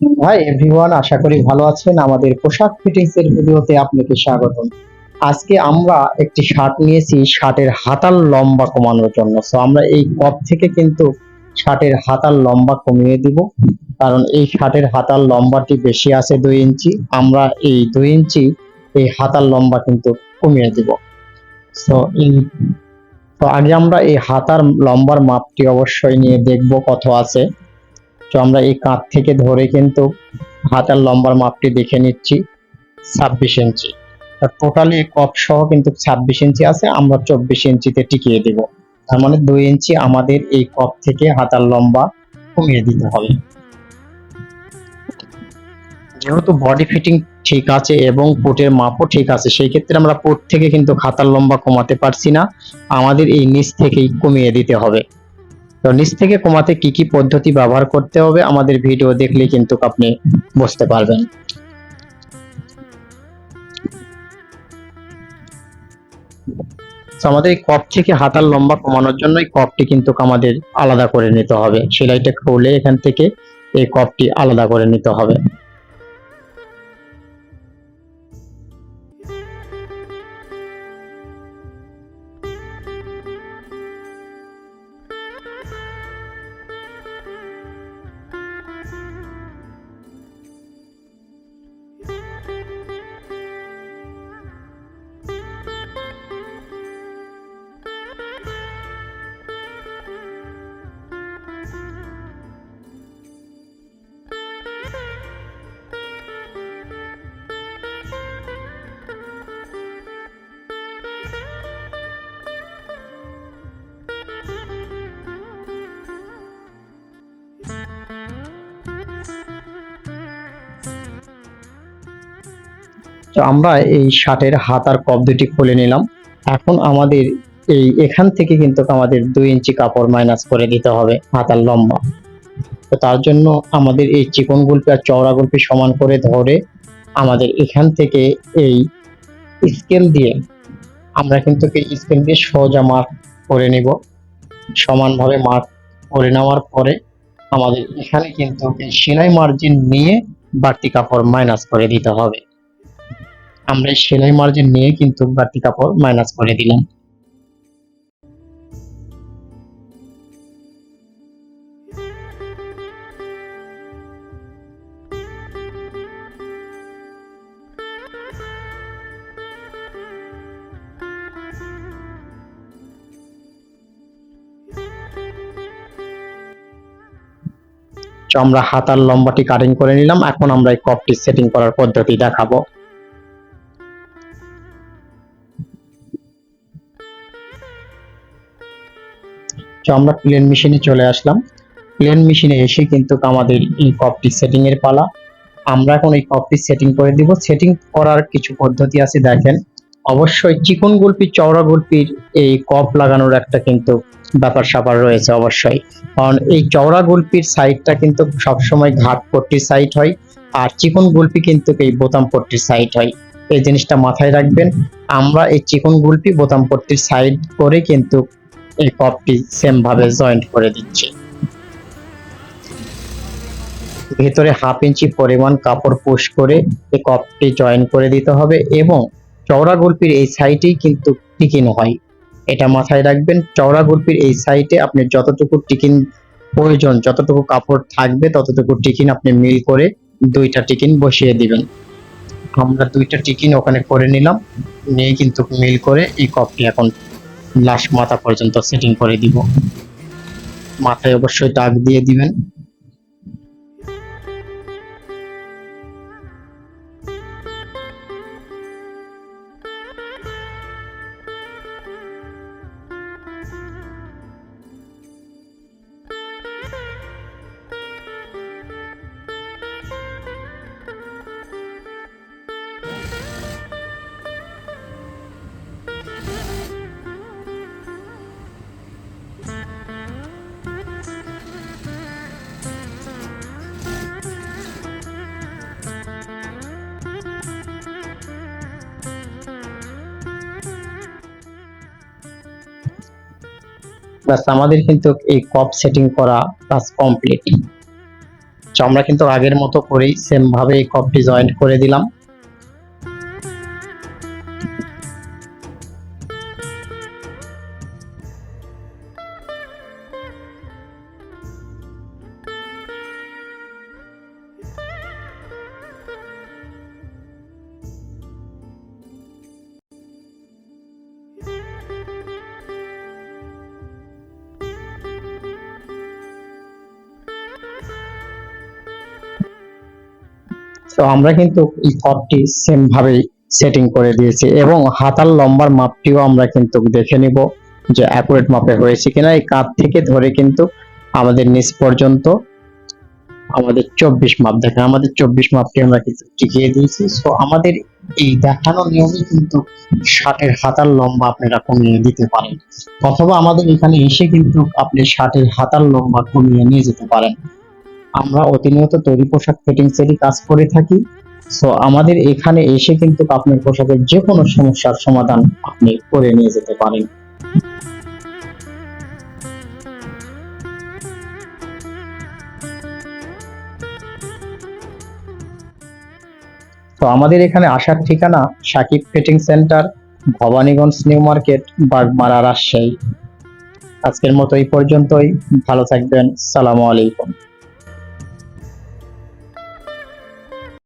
Hi everyone আশা করি ভালো আছেন। আমাদের পোশাক ফিটিংস এর ভিডিওতে আপনাকে স্বাগতম। আজকে আমরা একটি শার্ট নিয়েছি, শার্টের হাতার লম্বা কমানোর জন্য। সো আমরা এই কপ থেকে কিন্তু শার্টের হাতার লম্বা কমিয়ে দিব। কারণ এই শার্টের হাতার লম্বাটি বেশি আছে দুই ইঞ্চি। আমরা এই দুই ইঞ্চি এই হাতার লম্বা কিন্তু কমিয়ে দিব। সো এই তো আগে আমরা এই হাতার লম্বার মাপটি অবশ্যই নিয়ে দেখব কত আছে। তো আমরা এই কাঁধ থেকে ধরে কিন্তু হাতার লম্বার মাপটি দেখে নিচ্ছি ছাব্বিশ ইঞ্চি। টোটালি কপ সহ কিন্তু ছাব্বিশ ইঞ্চি আছে, আমরা চব্বিশ ইঞ্চিতে টিকিয়ে দেব। তার মানে দুই ইঞ্চি আমাদের এই কপ থেকে হাতার লম্বা কমিয়ে দিতে হবে। যেহেতু বডি ফিটিং ঠিক আছে এবং পুটের মাপও ঠিক আছে, সেই ক্ষেত্রে আমরা পুট থেকে কিন্তু হাতার লম্বা কমাতে পারছি না। আমাদের এই নিচ থেকেই কমিয়ে দিতে হবে। তো নিচ থেকে কমাতে কি কি পদ্ধতি ব্যবহার করতে হবে আমাদের ভিডিও দেখলে কিন্তু আপনি বুঝতে পারবেন। আমাদের এই কপ থেকে হাতার লম্বা কমানোর জন্য এই কপটি কিন্তু আমাদের আলাদা করে নিতে হবে। সেলাইটা খুলে এখান থেকে এই কপটি আলাদা করে নিতে হবে। তো আমরা এই শার্টের হাতার কপ দুটি খুলে নিলাম। এখন আমাদের এই এখান থেকে কিন্তু আমাদের দুই ইঞ্চি কাপড় মাইনাস করে দিতে হবে হাতার লম্বা। তো তার জন্য আমাদের এই চিকন গুলপি আর চওড়া গুলপি সমান করে ধরে আমাদের এখান থেকে এই স্কেল দিয়ে আমরা কিন্তু স্কেল দিয়ে সোজা মার্ক করে নিব। সমানভাবে মার্ক করে নেওয়ার পরে আমাদের এখানে কিন্তু সেলাই মার্জিন নিয়ে বাড়তি কাপড় মাইনাস করে দিতে হবে। আমরা এই সেলাই মার্জিন নিয়ে কিন্তু বাড়তি কাপড় মাইনাস করে দিলাম। আমরা হাতার লম্বাটি কাটিং করে নিলাম। এখন আমরা এই কপটি সেটিং করার পদ্ধতি দেখাবো। তো আমরা প্লেন মেশিনে চলে আসলাম। প্লেন মেশিনে এসে কিন্তু আমাদের এই কপটি সেটিং এর পালা। আমরা এখন এই কপটি সেটিং করে দিব। সেটিং করার কিছু পদ্ধতি আছে, দেখেন। অবশ্যই চিকন গুলপি, চওড়া গুলপির এই কপ লাগানোর একটা কিন্তু ব্যাপার স্যাপার রয়েছে অবশ্যই। কারণ এই চওড়া গুলপির সাইডটা কিন্তু সবসময় ঘাট পট্টির সাইড হয় আর চিকন গুলপি কিন্তু এই বোতাম পট্টির সাইড হয়। এই জিনিসটা মাথায় রাখবেন। আমরা এই চিকন গুলপি বোতাম পট্টির সাইড করে কিন্তু এই কপটি সেম ভাবে জয়েন্ট করে দিচ্ছি। ভেতরে হাফ ইঞ্চি পরিমাণ কাপড় পুশ করে এই কপটি জয়েন করে দিতে হবে এবং চওড়া গুলপির এই সাইডেই কিন্তু টিকিন হয়। এটা মাথায় রাখবেন, চওড়া গুলপির এই সাইডে আপনি যতটুকু টিকিন প্রয়োজন, যতটুকু কাপড় থাকবে, ততটুকু টিকিন আপনি মিল করে দুইটা টিকিন বসিয়ে দিবেন। আমরা দুইটা টিকিন ওখানে করে নিলাম, নিয়ে কিন্তু মিল করে এই কপটি এখন লাস্ট মাথা পর্যন্ত সেটিং করে দিব। মাথায় অবশ্যই দাগ দিয়ে দিবেন। ব্যাস আমাদের কিন্তু এই কপ সেটিং করা প্লাস কমপ্লিট আমরা কিন্তু আগের মতো করেই সেম ভাবে এই কপটি জয়েন্ট করে দিলাম। তো আমরা কিন্তু এই কপটি সেম ভাবেই সেটিং করে দিয়েছি এবং হাতার লম্বার মাপটিও আমরা কিন্তু দেখে নিব যে অ্যাকুরেট মাপে হয়েছে কিনা। এই কাঁধ থেকে ধরে কিন্তু আমাদের নিচ পর্যন্ত আমাদের চব্বিশ মাপ দেখেন, আমাদের চব্বিশ মাপটি আমরা কিন্তু টিকিয়ে দিয়েছি। সো আমাদের এই দেখানো নিয়মে কিন্তু ষাটের হাতার লম্বা আপনারা কমিয়ে দিতে পারেন। অথবা আমাদের এখানে এসে কিন্তু আপনি ষাটের হাতার লম্বা কমিয়ে নিয়ে যেতে পারেন। আমরা অতিনিয়ত তৈরি পোশাক ফিটিংস এরই কাজ করে থাকি। সো আমাদের এখানে এসে কিন্তু আপনার পোশাকের যে কোনো সমস্যার সমাধান আপনি করে নিয়ে যেতে পারেন। তো আমাদের এখানে আসার ঠিকানা Sakib fitting centre Bhabaniganj new market, Bagmara Rajshahi. আজকের মতো এই পর্যন্তই। ভালো থাকবেন। সালামু আলাইকুম।